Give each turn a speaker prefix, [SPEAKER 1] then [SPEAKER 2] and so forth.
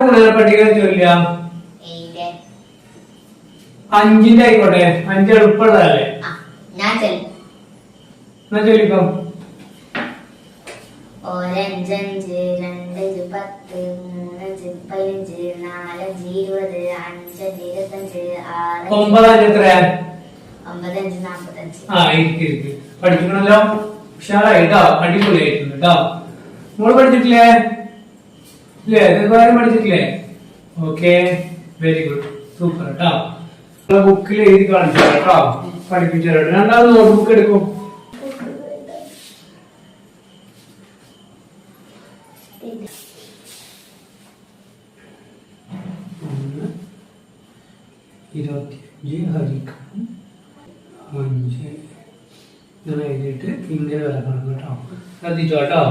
[SPEAKER 1] പട്ടിക ചൊല്ല അഞ്ചിന്റെ ആയിക്കോട്ടെ. അഞ്ച് എളുപ്പമുള്ളതല്ലേ? എന്നാ ചൊല്ലിക്കോ
[SPEAKER 2] ഒരഞ്ചഞ്ച് രണ്ടഞ്ച് പത്ത് മൂന്നഞ്ച് പതിനഞ്ച് നാലഞ്ച് ഇരുപത് അഞ്ചഞ്ച് ഇരുപത്തഞ്ച് ആറ്
[SPEAKER 1] ഒമ്പതഞ്ച് എത്ര
[SPEAKER 2] ഒമ്പതഞ്ച് നാപ്പത്തഞ്ച്.
[SPEAKER 1] ആ ഇരിക്കും ഇരിക്ക് പഠിക്കണല്ലോ ഉഷാറായി. കേട്ടോ അടിപൊളിയായിട്ടുണ്ട് കേട്ടോ മോൾ പഠിച്ചിട്ടില്ലേ? ഇല്ലേ? ഇതുവരെ പഠിച്ചിട്ടില്ലേ? ഓക്കെ വെരി ഗുഡ് സൂപ്പർ കേട്ടോ ബുക്കിൽ എഴുതി കാണിച്ചു കേട്ടോ പഠിപ്പിച്ചു രണ്ടാമത് നോട്ട് ബുക്ക് എടുക്കും ഇരുപത്തിയഞ്ച് ഹരിക്കണം അഞ്ച്. ഇങ്ങനെ എഴുതിയിട്ട് ഇങ്ങനെ വരക്കണം കേട്ടോ ശ്രദ്ധിച്ചോ കേട്ടോ